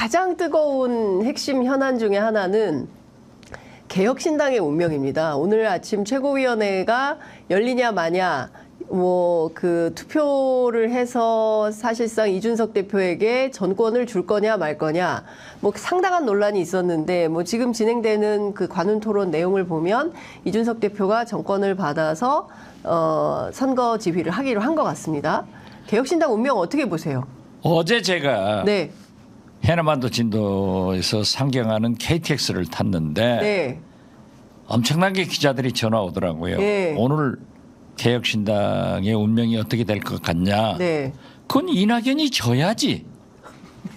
가장 뜨거운 핵심 현안 중에 하나는 개혁신당의 운명입니다. 오늘 아침 최고위원회가 열리냐 마냐 뭐 그 투표를 해서 사실상 이준석 대표에게 전권을 줄 거냐 말 거냐 뭐 상당한 논란이 있었는데 뭐 지금 진행되는 그 관훈 토론 내용을 보면 이준석 대표가 정권을 받아서 어 선거 지휘를 하기로 한 것 같습니다. 개혁신당 운명 어떻게 보세요? 어제 제가 네, 해남반도 진도에서 상경하는 KTX를 탔는데 네, 엄청나게 기자들이 전화 오더라고요. 예. 오늘 개혁신당의 운명이 어떻게 될 것 같냐? 네, 그건 이낙연이 져야지.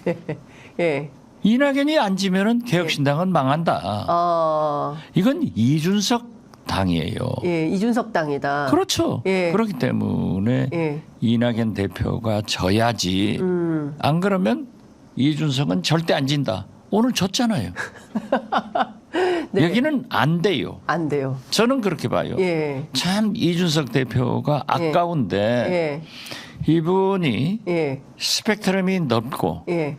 예, 이낙연이 안 지면은 개혁신당은 망한다. 어, 이건 이준석 당이에요. 예, 이준석 당이다. 그렇죠. 예. 그렇기 때문에 예, 이낙연 대표가 져야지. 음, 안 그러면 이준석은 절대 안 진다. 오늘 졌잖아요. 네. 여기는 안 돼요. 안 돼요. 저는 그렇게 봐요. 예, 참 이준석 대표가 아까운데 예, 이분이 예, 스펙트럼이 넓고 예,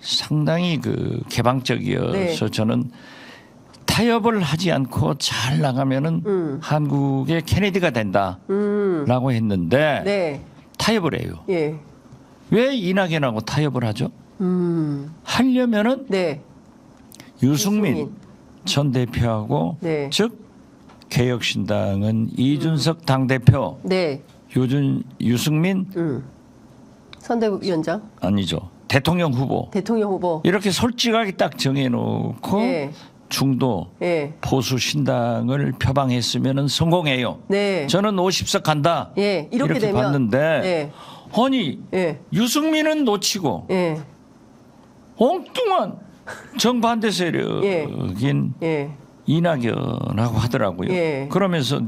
상당히 그 개방적이어서 네. 저는 타협을 하지 않고 잘 나가면은 음. 한국의 케네디가 된다라고 음, 했는데 네, 타협을 해요. 예, 왜 이낙연하고 타협을 하죠? 음, 하려면은 네, 유승민, 유승민. 전 대표하고 네. 즉 개혁신당은 이준석 당 대표, 네, 유준 유승민 음, 선대위원장, 아니죠. 대통령 후보. 대통령 후보. 이렇게 솔직하게 딱 정해놓고 예, 중도 예, 보수 신당을 표방했으면 성공해요. 네, 저는 50석 간다. 예, 이렇게, 되면, 봤는데 예, 아니 예, 유승민은 놓치고 예, 엉뚱한 정반대 세력인 예, 이낙연하고 하더라고요. 예. 그러면서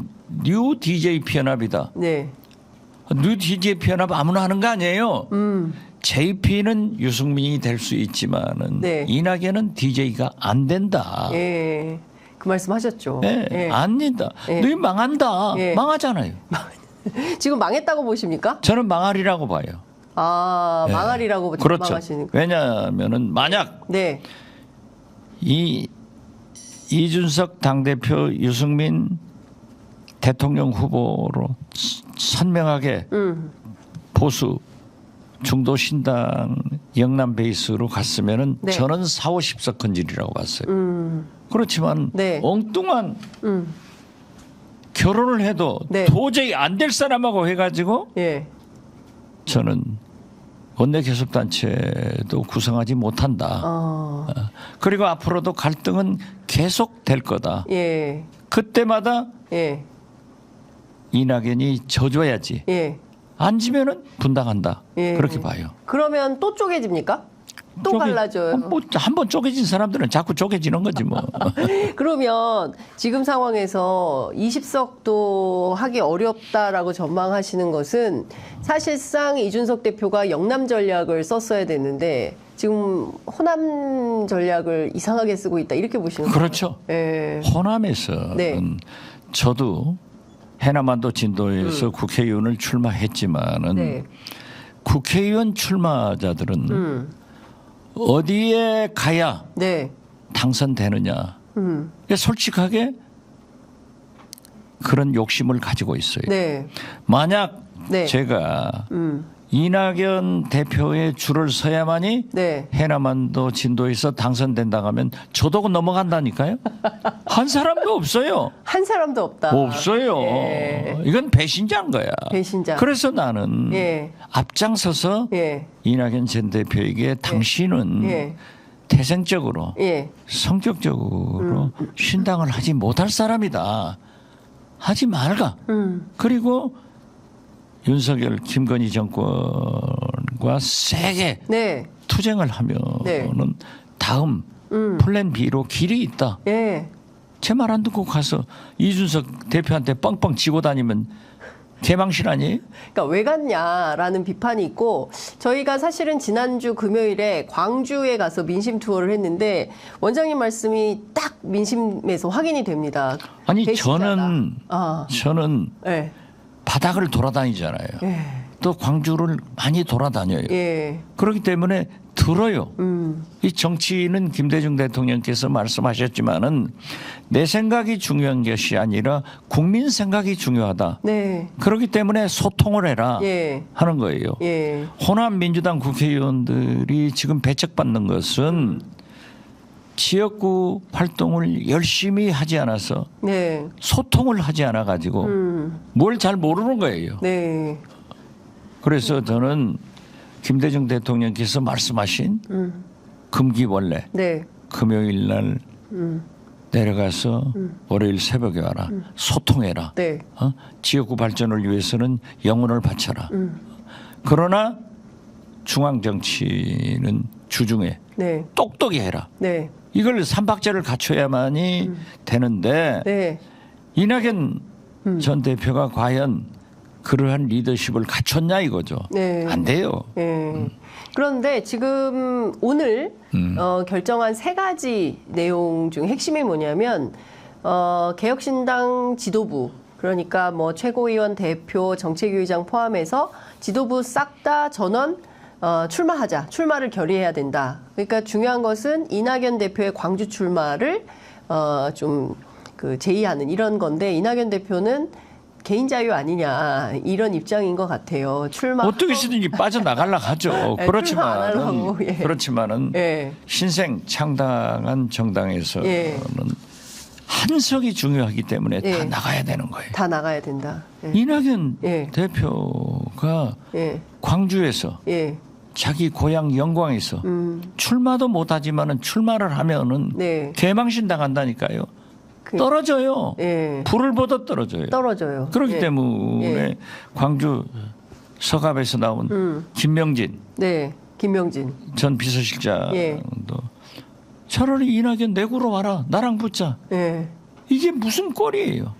뉴 DJ 편합이다. 네, 뉴 DJ 편합 아무나 하는 거 아니에요. 음, JP는 유승민이 될 수 있지만은 네. 이낙연은 DJ가 안 된다. 예, 그 말씀하셨죠. 예, 예. 안 된다. 예. 너희 망한다. 예. 망하잖아요. 지금 망했다고 보십니까? 저는 망하리라고 봐요. 아, 예. 망하리라고 그렇죠. 전망하시니까. 왜냐하면은 만약 네, 이 이준석 당대표 유승민 대통령 후보로 스- 선명하게 음, 보수 중도 신당 영남 베이스로 갔으면은 네. 저는 4, 50석 건질이라고 봤어요. 음, 그렇지만 네. 엉뚱한 음, 결혼을 해도 네. 도저히 안 될 사람하고 해가지고 예, 저는 원내 교섭단체도 구성하지 못한다. 어, 그리고 앞으로도 갈등은 계속 될 거다. 예, 그때마다 예, 이낙연이 져줘야지. 예. 안 지면은 분당한다. 예. 그렇게 봐요. 그러면 또 쪼개집니까? 또 쪼개- 갈라져요. 뭐 한번 쪼개진 사람들은 자꾸 쪼개지는 거지 뭐. 그러면 지금 상황에서 20석도 하기 어렵다라고 전망하시는 것은 사실상 이준석 대표가 영남 전략을 썼어야 되는데 지금 호남 전략을 이상하게 쓰고 있다 이렇게 보시는 거예요? 그렇죠. 예. 호남에서는 네. 저도 해남반도 진도에서 국회의원을 출마했지만은 음. 네. 국회의원 출마자들은 음. 어디에 가야 네. 당선되느냐. 음. 솔직하게 그런 욕심을 가지고 있어요. 네. 만약 네. 제가 음. 이낙연 대표의 줄을 서야만이 네. 해남반도 진도에서 당선된다 하면 저도 넘어간다니까요. 한 사람도 없어요. 한 사람도 없다. 없어요. 예. 이건 배신자인 거야. 배신자. 그래서 나는 예. 앞장서서 예. 이낙연 전 대표에게 당신은 예. 태생적으로 예. 성격적으로 신당을 하지 못할 사람이다. 하지 말가. 음. 그리고 윤석열 김건희 정권과 세게 네. 투쟁을 하면은 네. 다음 음. 플랜 B로 길이 있다. 예. 제말 안 듣고 가서 이준석 대표한테 뻥뻥 치고 다니면 개망신 아니에요? 그러니까 왜 갔냐라는 비판이 있고 저희가 사실은 지난주 금요일에 광주에 가서 민심 투어를 했는데 원장님 말씀이 딱 민심에서 확인이 됩니다. 아니 배신자다. 저는 아, 저는 예, 바닥을 돌아다니잖아요. 예, 또 광주를 많이 돌아다녀요. 예, 그렇기 때문에 들어요. 음. 이 정치는 김대중 대통령께서 말씀하셨지만은 내 생각이 중요한 것이 아니라 국민 생각이 중요하다. 네. 그렇기 때문에 소통을 해라 예. 하는 거예요. 예. 호남 민주당 국회의원들이 지금 배척받는 것은 지역구 활동을 열심히 하지 않아서 네. 소통을 하지 않아 가지고 음. 뭘잘 모르는 거예요. 네. 그래서 저는 김대중 대통령께서 말씀하신 음. 금기원래 네. 금요일 날 음. 내려가서 월요일 새벽에 와라 소통해라 네. 어? 지역구 발전을 위해서는 영혼을 바쳐라 음. 그러나 중앙 정치는 주중에 네. 똑똑히 해라 네. 이걸 삼박자를 갖춰야만이 되는데 네. 이낙연 음. 전 대표가 과연 그러한 리더십을 갖췄냐 이거죠 네. 안 돼요 예. 그런데 지금 오늘 음. 어, 결정한 세 가지 내용 중 핵심이 뭐냐면 어, 개혁신당 지도부 그러니까 뭐 최고위원 대표 정책위의장 포함해서 지도부 싹 다 전원 어, 출마하자 출마를 결의해야 된다. 그러니까 중요한 것은 이낙연 대표의 광주 출마를 어, 좀그 제의하는 이런 건데 이낙연 대표는 개인 자유 아니냐 이런 입장인 것 같아요. 출마 어떻게든지 빠져나가려 하죠 네, 그렇지만은 예. 그렇지만은 예. 신생 창당한 정당에서는 예. 한석이 중요하기 때문에 다 예. 나가야 되는 거예요. 다 나가야 된다. 예. 이낙연 예. 대표가 예. 광주에서 예. 자기 고향 영광에서 음. 출마도 못하지만은 출마를 하면은 네. 개망신 당한다니까요. 그- 떨어져요. 예. 불을 보듯 떨어져요. 떨어져요. 그렇기 예. 때문에 예. 광주 서갑에서 나온 음. 김명진 네. 김명진. 전 비서실장도 예. 차라리 이낙연 내구로 와라 나랑 붙자 예. 이게 무슨 꼴이에요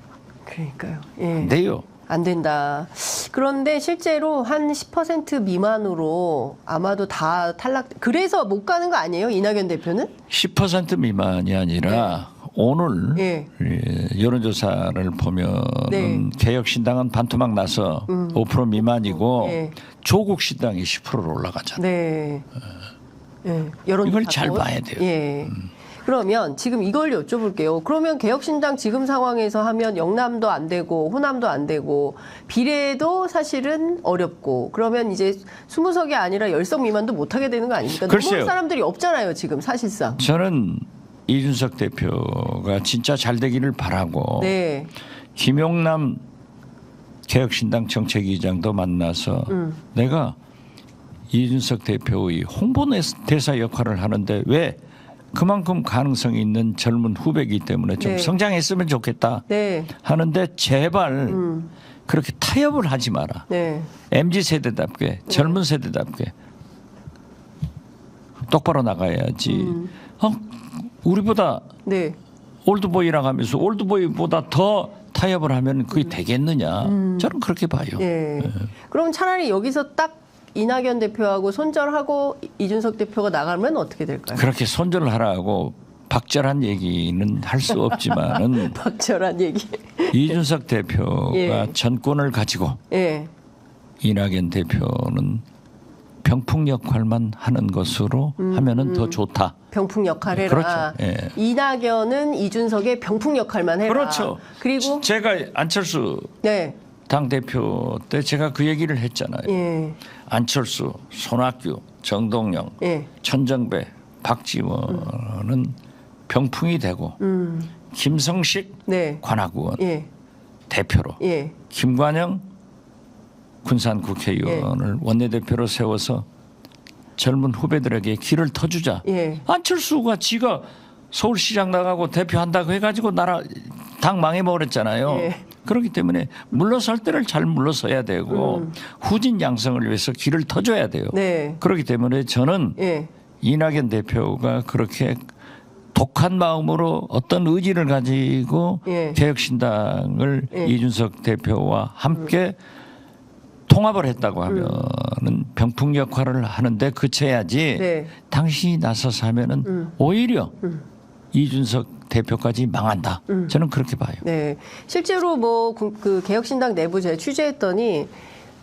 그러니까요. 예. 안 돼요 안 된다. 그런데 실제로 한 10% 미만으로 아마도 다 탈락. 그래서 못 가는 거 아니에요? 이낙연 대표는? 10% 미만이 아니라 오늘 예. 예, 여론조사를 보면은 네. 개혁신당은 반토막 나서 5% 미만이고 예. 조국 신당이 10%로 올라가잖아요 네. 예. 여론 이걸. 잘 봐야 돼요. 음. 예. 그러면 지금 이걸 여쭤볼게요. 그러면 개혁신당 지금 상황에서 하면 영남도 안 되고 호남도 안 되고 비례도 사실은 어렵고 그러면 이제 20석이 아니라 10석 미만도 못 하게 되는 거 아닙니까? 글쎄요. 사람들이 없잖아요, 지금 사실상. 저는 이준석 대표가 진짜 잘 되기를 바라고 네. 김용남 개혁신당 정책위장도 만나서 음. 내가 이준석 대표의 홍보대사 역할을 하는데 왜 그만큼 가능성이 있는 젊은 후배이기 때문에 좀 네. 성장했으면 좋겠다 네. 하는데 제발 음. 그렇게 타협을 하지 마라. 네. MZ 세대답게 젊은 세대답게 똑바로 나가야지. 음. 어, 우리보다 네. 올드보이라고 하면서 올드보이보다 더 타협을 하면 그게 되겠느냐? 저는 그렇게 봐요. 음. 예. 그럼 차라리 여기서 딱 이낙연 대표하고 손절하고 이준석 대표가 나가면 어떻게 될까요? 그렇게 손절을 하라고 박절한 얘기는 할 수 없지만은 박철한 얘기. 이준석 대표가 예. 전권을 가지고 예. 이낙연 대표는 병풍 역할만 하는 것으로 하면은 더 좋다. 병풍 역할 해라. 그렇죠. 예. 이낙연은 이준석의 병풍 역할만 해라. 그렇죠. 그리고 제가 안철수 네. 당 대표 때 제가 그 얘기를 했잖아요. 예. 안철수, 손학규, 정동영, 예. 천정배, 박지원은 병풍이 되고 음. 김성식 네. 관악의원 예. 대표로 예. 김관영 군산 국회의원을 원내대표로 세워서 젊은 후배들에게 길을 터주자. 예. 안철수가 지가 서울시장 나가고 대표한다고 해가지고 나라 당 망해버렸잖아요. 예. 그렇기 때문에 물러설 때를 잘 물러서야 되고 후진 양성을 위해서 길을 터줘야 돼요. 음. 네. 그렇기 때문에 저는 예. 이낙연 대표가 그렇게 독한 마음으로 어떤 의지를 가지고 예. 개혁신당을 예. 이준석 대표와 함께 통합을 했다고 하면은 병풍 역할을 하는데 그쳐야지 네. 당신이 나서서 하면은 오히려 이준석 대표까지 망한다. 저는 그렇게 봐요. 네. 실제로 뭐 그 개혁신당 내부 제가 취재했더니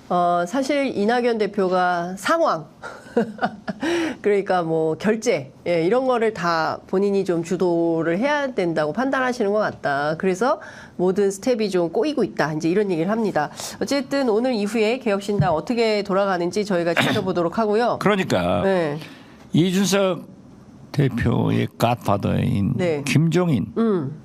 어, 사실 이낙연 대표가 상황, 그러니까 뭐 결제, 예, 이런 거를 다 본인이 좀 주도를 해야 된다고 판단하시는 것 같다. 그래서 모든 스텝이 좀 꼬이고 있다. 이제 이런 얘기를 합니다. 어쨌든 오늘 이후에 개혁신당 어떻게 돌아가는지 저희가 지켜보도록 하고요. 그러니까 네. 이준석 대표의 갓파더인 네. 김종인 음,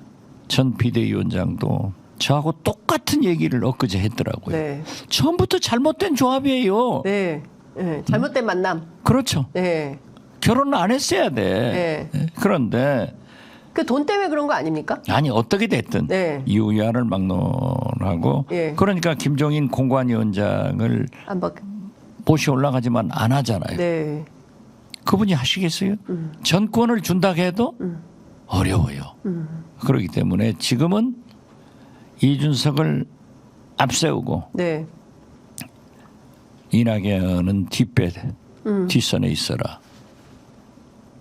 전 비대위원장도 저하고 똑같은 얘기를 엊그제 했더라고요. 네. 처음부터 잘못된 조합이에요. 네. 네. 잘못된 만남. 그렇죠. 네. 결혼을 안 했어야 돼. 네. 그런데 그 돈 때문에 그런 거 아닙니까? 아니 어떻게 됐든 네. 이유야를 막론하고 예. 그러니까 김종인 공관위원장을 안 받. 보시 올라가지만 안 하잖아요. 네. 그분이 하시겠어요? 전권을 준다고 해도 어려워요. 그렇기 때문에 지금은 이준석을 앞세우고 네. 이낙연은 뒷배 뒷선에 있어라.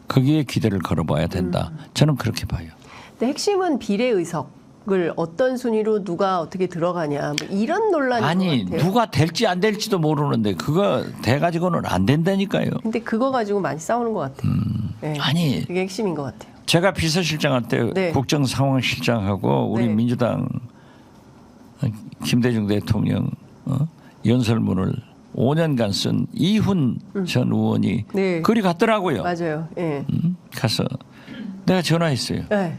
거기에 기대를 걸어봐야 된다. 저는 그렇게 봐요. 핵심은 비례 의석 을 어떤 순위로 누가 어떻게 들어가냐 뭐 이런 논란인 아니. 누가 될지 안 될지도 모르는데 그거 돼 가지고는 안 된다니까요. 근데 그거 가지고 많이 싸우는 것 같아요. 네. 음. 아니 그게 핵심인 것 같아요. 제가 비서실장 할때 네. 국정상황실장하고 우리 네. 민주당 김대중 대통령 어? 연설문을 5년간 쓴 이훈 전 의원이 음. 네. 그리 갔더라고요. 맞아요. 예. 음, 가서 내가 전화했어요. 네.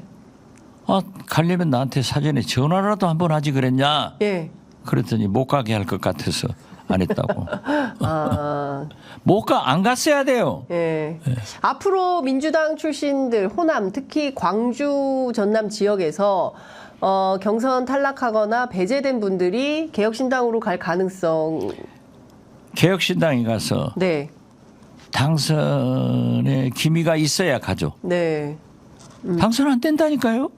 아, 가려면 나한테 사전에 전화라도 한번 하지 그랬냐? 예. 그랬더니 못 가게 할 것 같아서 안 했다고. 아, 못 가, 안 갔어야 돼요. 예. 앞으로 민주당 출신들 호남 특히 광주 전남 지역에서 어, 경선 탈락하거나 배제된 분들이 개혁신당으로 갈 가능성 개혁신당에 가서 네. 당선에 기미가 있어야 가죠. 네. 당선 안 된다니까요.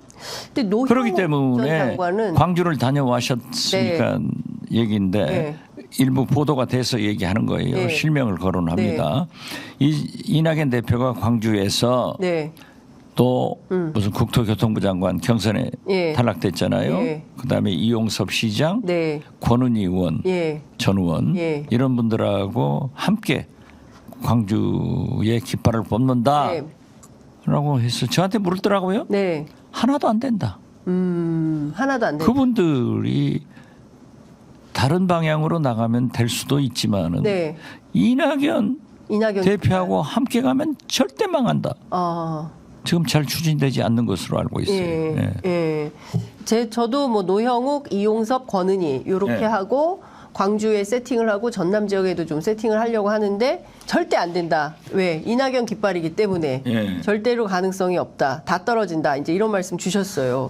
근데 그렇기 전 때문에 광주를 다녀와셨으니까 얘기인데 네. 일부 보도가 돼서 얘기하는 거예요. 네. 실명을 거론합니다. 이, 이낙연 대표가 광주에서 네. 또 무슨 국토교통부 장관 경선에 예. 탈락됐잖아요. 예. 그다음에 이용섭 시장, 네. 권은희 의원, 예. 전 의원 예. 이런 분들하고 함께 광주의 깃발을 뽑는다. 네. 라고 해서 저한테 물더라고요. 네. 하나도 안 된다. 음, 하나도 안 돼. 그분들이 다른 방향으로 나가면 될 수도 있지만은 네. 이낙연 이낙연 대표하고 함께 가면 절대 망한다. 아, 지금 잘 추진되지 않는 것으로 알고 있어요. 예. 예. 예. 제 저도 뭐 노형욱, 이용섭, 권은희 요렇게 예. 하고 광주에 세팅을 하고 전남 지역에도 좀 세팅을 하려고 하는데 절대 안 된다. 왜? 이낙연 깃발이기 때문에 예. 절대로 가능성이 없다. 다 떨어진다. 이제 이런 말씀 주셨어요.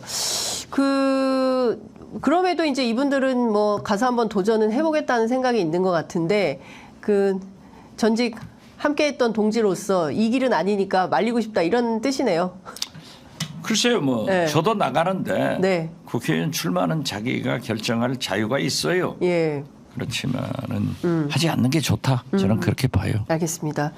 그 그럼에도 이제 이분들은 뭐 가서 한번 도전은 해보겠다는 생각이 있는 것 같은데 그 전직 함께했던 동지로서 이 길은 아니니까 말리고 싶다 이런 뜻이네요. 글쎄요, 뭐 네. 저도 나가는데 네. 국회의원 출마는 자기가 결정할 자유가 있어요. 예, 그렇지만은 음. 하지 않는 게 좋다. 저는 그렇게 봐요. 알겠습니다.